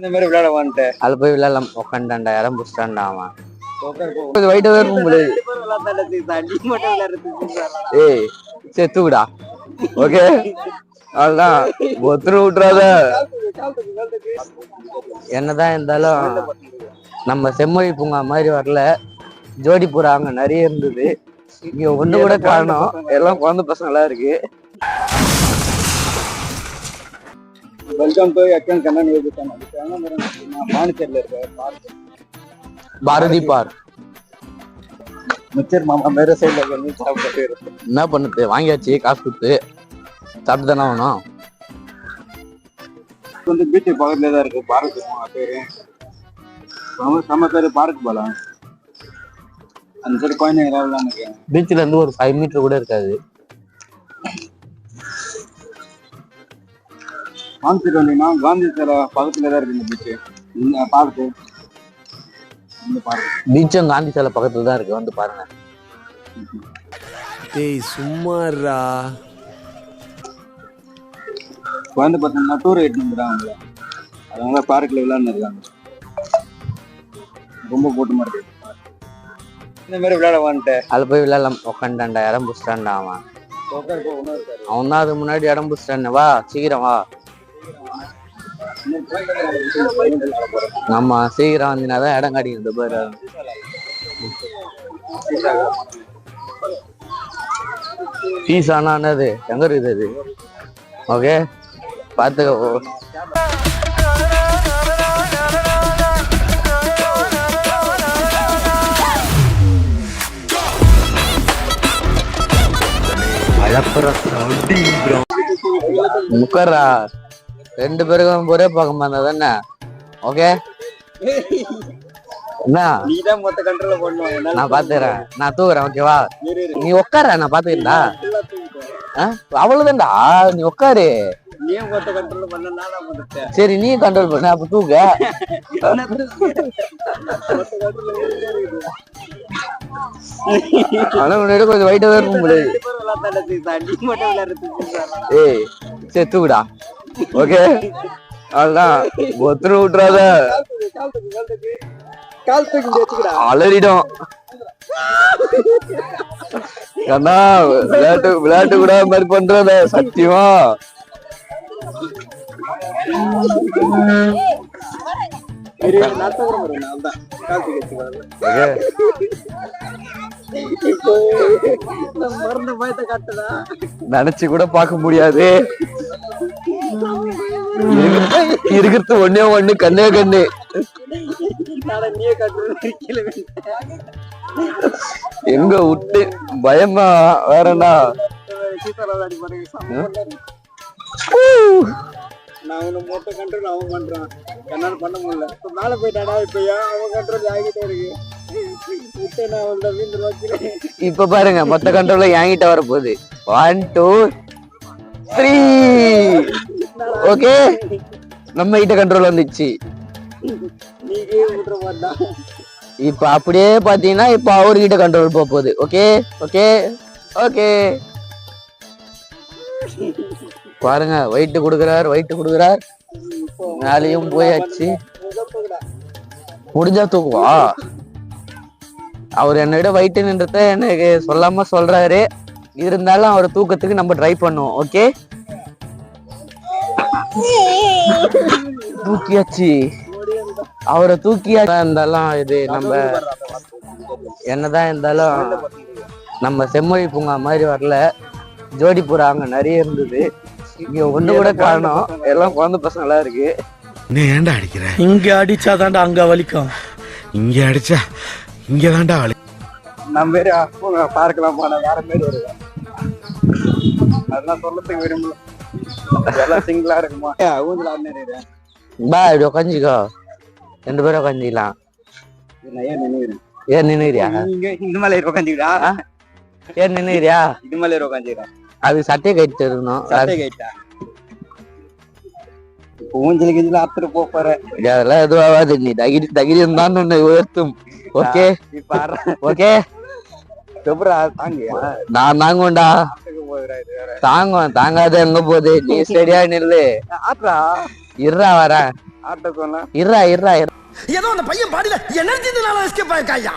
இந்த மாதிரி விளையாட வந்துட்டேன் அதுல போய் விளையாடலாம். உட்காண்டாண்டா இடம் புடிச்சிட்டான்டா அவன். கொஞ்சம் வைட்டா தான் இருக்கும் போல. ஏய் சரி தூக்குடா. ஓகே? அவ்வளோதான் ஒத்துரு விட்டுறாத. என்னதான் இருந்தாலும் நம்ம செம்மொழி பூங்கா மாதிரி வரல. ஜோடி புறா அங்க நிறைய இருந்தது. இங்க ஒண்ணு கூட காரணம் எல்லாம் குழந்தை பசங்களா இருக்கு. வெல்கம் டு எக்கன் கண்ணன் யூடியூப் சேனல் நான் பாண்டிச்சேரியில் இருக்கேன் பார்க் பாரதி பார்க் மிச்சர் மாமா வேற சைடில் வந்து சாப்பிட்டு இருக்கு. என்ன பண்ணுது? வாங்கியாச்சு காசு கொடுத்து. சாப்பிட்டு தானே ஆகணும் வந்து பீச்சு பக்கத்துல தான் இருக்கு பார்க் பேரு. செம பேரு பார்க் போலாம் அந்த சைடு குழந்தைங்க பீச்ல இருந்து ஒரு ஃபைவ் மீட்டர் கூட இருக்காது. காஞ்சிட்டு வந்தீங்கன்னா காந்தி சிலை பக்கத்துல தான் இருக்கு இந்த பீச்சு இந்த பார்க்கு. பார்க் பீச்சும் காந்தி சிலை பக்கத்துல தான் இருக்கு. வந்து பாருங்க. டேய் சும்மாறா குழந்தை பார்த்தீங்கன்னா டூர் எயிட் வந்துடுறாங்க அதனால பார்க்கில் விளையாண்டு இருக்காங்க. ரொம்ப கூட்டமா இருக்கு. இந்த மாதிரி விளையாட வந்துட்டேன் அதுல போய் விளையாடலாம். உட்காண்டாண்டா இடம் புடிச்சிட்டான்டா அவன். அவன் தான் அதுக்கு முன்னாடி இடம் புடிச்சிட்டானே. வா சீக்கிரம் வா. நம்ம சீக்கிரம் வந்தீங்கன்னா இடம் கிடைக்கும் பாரு. ஃபீஸ் ஆனா என்னது? எங்க இருக்குது அது? ஓகே பார்த்துக்கோ. முக்கரா ரெண்டு பேருக்கும் ஒரே பக்கம் வந்தா தானே? ஓகே என்ன? நான் பாத்துக்கிறேன். நான் தூக்குறேன் ஓகேவா நீ உட்கார நான் பாத்துக்கிறேன்டா. அவ்வளவுதான்டா. நீ உட்காரு. சரி நீ கண்ட்ரோல் பண்ண அப்ப தூக்க. ஆனா முன்னாடி கொஞ்சம் தான் இருக்கும் விளையாடுறதுக்கு ஏய் சரி தூக்குடா. ஓகே? அவ்வளவுதான் ஒத்துரு விட்டுறாத. அலறிடும் கண்ணா விளையாட்டு விளையாட்டு கூட மாதிரி பண்றத சத்தியமா? ஓகே. மறந்த பயத்தை காட்டுதா நினைச்சு கூட பார்க்க முடியாது. இருக்கு- இருக்கிறது ஒண்ணே ஒண்ணு கண்ணே கண்ணு. எங்க விட்டு? பயமா? வேறண்ணா நான் அவனை மொத்த கண்ட்ரோல் அவன் பண்றான். என்னால பண்ண முடியல. இப்ப மேல போயிட்டாடா இப்ப ஏன் அவன் கண்ட்ரோல் ஆகிட்டே இருக்கு? இப்ப பாருங்க மொத்த கண்ட்ரோல்ல என்கிட்ட வர போகுது ஒன் டூ த்ரீ ஓகே நம்ம கிட்ட கண்ட்ரோல் வந்துச்சு இப்ப அப்படியே பாத்தீங்கன்னா இப்ப அவர்கிட்ட கண்ட்ரோல் போக போகுது ஓகே ஓகே ஓகே பாருங்க வெயிட் கொடுக்குறார் வெயிட் கொடுக்குறார். மேலேயும் போயாச்சு. முடிஞ்சா தூக்குவா? அவர் என்னை விட நின்றத எனக்கு சொல்லாம சொல்றாரு. இருந்தாலும் அவர் தூக்கத்துக்கு நம்ம ட்ரை பண்ணுவோம் ஓகே தூக்கியாச்சு. அவரை தூக்கியா இருந்தாலும் இது நம்ம என்னதான் இருந்தாலும் நம்ம செம்மொழி பூங்கா மாதிரி வரல. ஜோடி புறா அங்க நிறைய இருந்தது. இங்க ஒண்ணு கூட காரணம் எல்லாம் குழந்தை பசங்களா இருக்கு. நீ ஏன்டா அடிக்கிற? இங்க அடிச்சாதான்டா அங்க வலிக்கும். இங்க அடிச்சா இங்க தான்டா வலி நம்ம பேரு பார்க்கலாம் போன வேற மாரி வருவேன் அதெல்லாம் சொல்லத்துக்கு விரும்பல. எல்லாம் சிங்கிளா இருக்குமா? ஊஞ்சல் ஆடினேன் பா இப்படி உக்காஞ்சிக்கோ ரெண்டு பேரும் உக்காஞ்சிக்கலாம் நான் ஏன் நினைக்கிறேன் ஏன் நின்னுறியா இங்க இந்த மேல ஏறி உட்காந்துக்கிடா ஏன் நின்னுறியா இது மேல ஏறி உட்காந்துக்கிறேன் அது சட்டையை கட்டிட்டு இருக்கணும். சட்டை கைட்டா ஊஞ்சல் கிஞ்சல் ஆத்துட்டு போக போறேன் அதெல்லாம் எதுவும் ஆகாது. நீ தகிரி தகிரியம் தான் உன்னை உயர்த்தும். ஓகே? ஓகே? நான் வேற. தாங்குவேன். தாங்காத எங்க போகுது? நீ ஸ்டெடியா நில்லு. ஆட்டோ சொன்னா இருறா இருறா ஏதோ அந்த பையன் பாடியில எனர்ஜினால எஸ்கேப் ஆயிருக்காயா?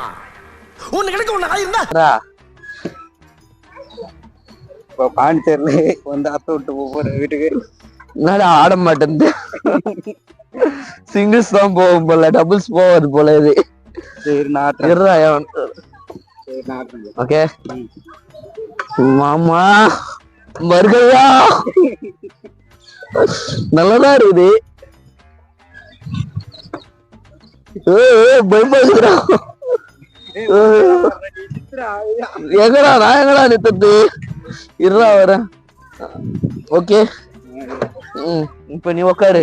ஒண்ணு கிடைக்க ஒண்ணு ஆயிருந்தா இருறா இப்போ வந்து அத்தை விட்டு போற வீட்டுக்கு. என்னடா ஆட மாட்டேங்குது சிங்கிள்ஸ் தான் போகும் போல டபுள்ஸ் போவது போல இது. சரி நான் ஓகே. மாமா மருகையா நல்லதா இருக்குது. ஏய், ஏய், பயமா இருக்குடா. ஏய், எங்கடா நான் எங்கடா நித்தது இருடா வரேன் ஓகே. உம் இப்ப நீ உக்காரு.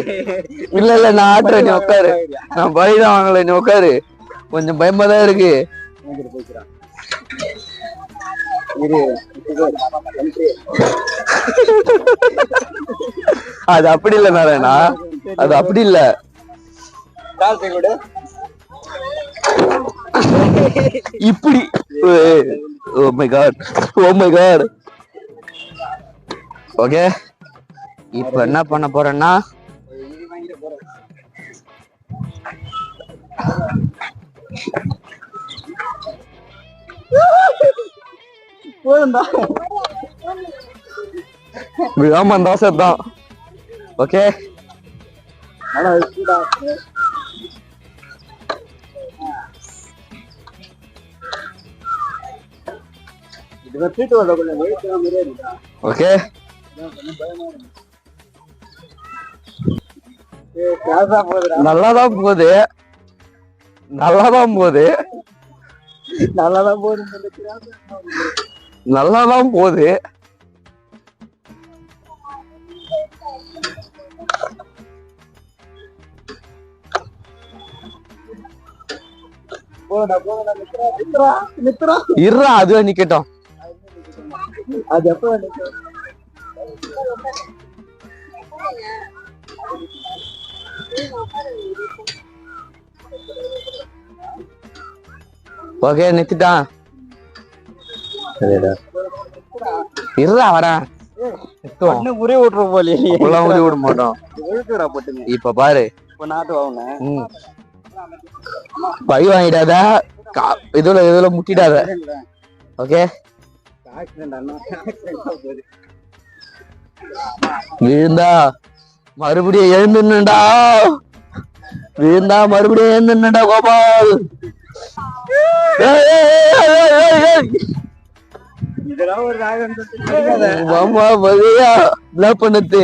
இல்ல இல்ல நான் ஆட்டுற நீ உக்காரு. நான் பழிதான் வாங்கல நீ உக்காரு. கொஞ்சம் பயமா தான் இருக்கு. அது அப்படி இல்ல நாராயணா. அது அப்படி இல்ல. இப்படி. ஓ my God oh my God okay. இப்போ என்ன பண்ண போறேன்னா போதும்டா. விழாம இருந்தா தான். ஓகே. ஓகே. நல்லாதான் போகுது. நல்லாதான் போகுது. நல்லாதான் போகுது நிக்கிறா நிக்கிறா இருறா அதுவே நிக்கட்டும். அது எப்போ நிக்கிறா ஓகே நிறுத்திட்டான் இருடா வரேன் உரே போலயே. அப்பெல்லாம் ஊதி விட மாட்டோம். இப்ப பாரு. பை வாங்கிடாத. இதுல இதுல முட்டிடாத. ஓகே? விழுந்தா மறுபடியும் எழுந்துடா விழுந்தா மறுபடியும் எழுந்துடா கோபால். மாமா மதியா. என்ன பண்ணது?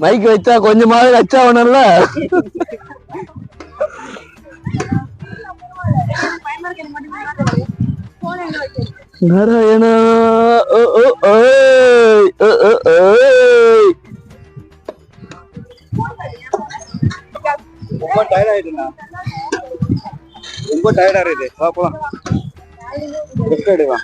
மைக் வச்சா கொஞ்சமாவது வச்சா அவனல்ல நாராயணா ஓ, ஓ, ஓய், ஓ, ஓ, ஓய். ரொம்ப டயர்ட் ஆயிடுண்ணா. ரொம்ப டயர்டா இருக்குது. வா போலாம். ரெஸ்ட் எடுவா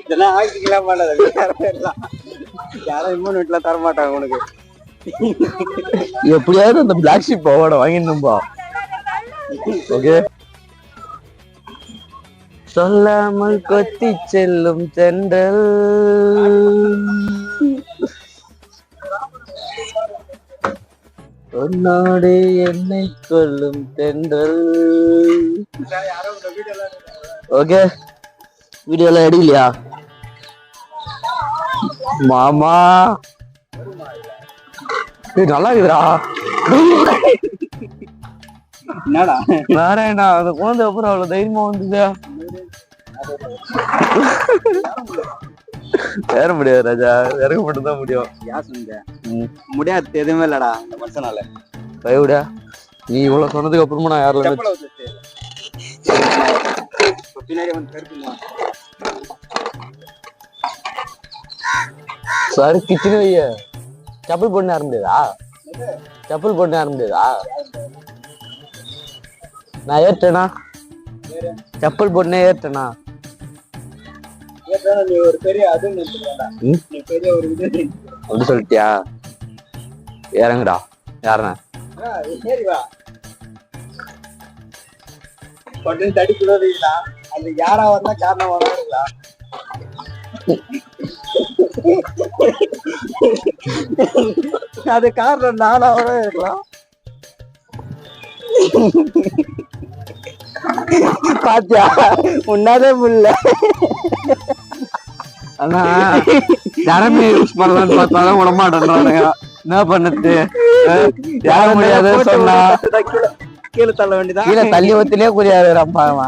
இதெல்லாம் ஆக்டிங்லாம் பண்ணாத யாரும் இம்மன் வீட்டுல தர மாட்டாங்க உனக்கு. எப்படியாவது அந்த பிளாக் ஷிப் அவார்டை வாங்கிடணும்பா. ஓகே சொல்லாமல் கொத்தி செல்லும் தென்றல். உன்னோடு என்னை கொல்லும் தென்றல். ஓகே வீடியோலாம் எடுக்கலையா? மாமா. நல்லா இருக்குதுடா. என்னடா? நாராயணா அந்த குழந்தை அப்புறம் அவ்வளவு தைரியமா வந்தது ஏற முடியாது ராஜா. இறங்க மட்டும் தான் முடியும். யார் சொன்னீங்க. முடியாது எதுவுமே இல்லடா இந்த மனுஷனால பயவிடா நீ இவ்வளவு சொன்னதுக்கு அப்புறமா நான் யாரில் பின்னாடி வந்து கருப்புமா? சாரி கிச்சன் வைய. செப்பல் போட்டு முடியாதா? செப்பல் போட்டு முடியாதா? நான் ஏற்றேனா செப்பல் போட்டுனே ஏற்கனவே நீ ஒரு பெரிய அது? நீ பெரிய ஒரு இது அப்படி சொல்லிட்டியா? இறங்குடா. யாருண்ணா? ஏறி வா. உடனே தடிக்கிறீங்களா அது யாரா வந்தா காரணம் வராங்களா அது காரணம் நானாவோட இருக்கலாம் பாத்தியா? உன்னாலே முல்ல அண்ணா திறமையை யூஸ் பண்ணலாம்னு பார்த்தாலும் விட மாட்டேன்றானுங்க என்ன பண்ணுது யார முடியாது சொன்னா. கீழே தள்ள வேண்டியதான் கீழே தள்ளி ஒத்திலே புரியாது ரம்பாமா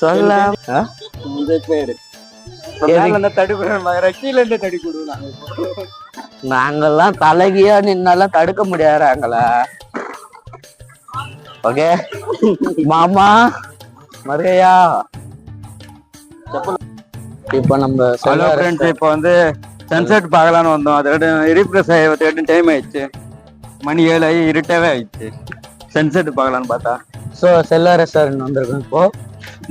சொல்ல ஆ? இந்த பேரு நாங்கெல்லாம் தலைகியா நின்னாலாம் தடுக்க முடியாதுங்கள ஓகே மாமா மருகையா இப்ப நம்ம ஹலோ சொல்ல ஃப்ரெண்ட்ஸ் இப்போ வந்து சன்செட் பார்க்கலான்னு வந்தோம். அதோட ரீப்ரெஸ் ஆகி டைம் ஆயிடுச்சு. மணி ஏழு ஆகி இருட்டாவே ஆயிடுச்சு. சன்செட் பார்க்கலான்னு பார்த்தா. சோ செல்வ ரெஸ்டாரண்ட் வந்திருக்கோம் இப்போ.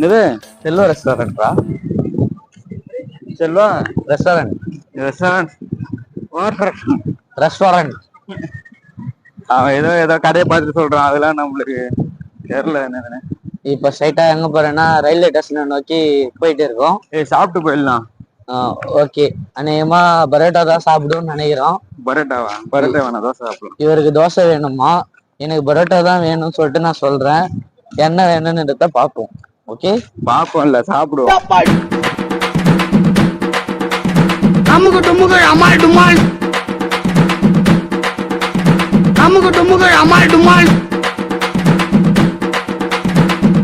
இது செல்வ ரெஸ்டாரண்ட்ரா செல்வா? ரெஸ்டாரண்ட் ரெஸ்டாரண்ட் ரெஸ்டாரண்ட் அவன் ஏதோ ஏதோ கதையை பார்த்துட்டு சொல்றான். அதெல்லாம் நம்மளுக்கு தெரியல என்னன்னு இப்ப ஸ்ட்ரைட்டா எங்க போறேன்னா ரயில்வே ஸ்டேஷனை நோக்கி போயிட்டு இருக்கோம். ஏய் சாப்பிட்டு போயிடலாம். ஓகே அநேகமா பரோட்டா தான் சாப்பிடுவோம்னு நினைக்கிறோம். பரோட்டாவா? பரோட்டா வேணாம் தோசை சாப்பிடலாம். இவருக்கு தோசை வேணுமா? எனக்கு பரோட்டா தான் வேணும்னு சொல்லிட்டு நான் சொல்றேன். என்ன வேணும்ன்றத பார்ப்போம். ஓகே பாப்போம் இல்ல சாப்பிடுவோம் அமுக்கு டுமுக்கு அமால் டுமால். அமுக்கு டுமுக்கு அமால் டுமால்.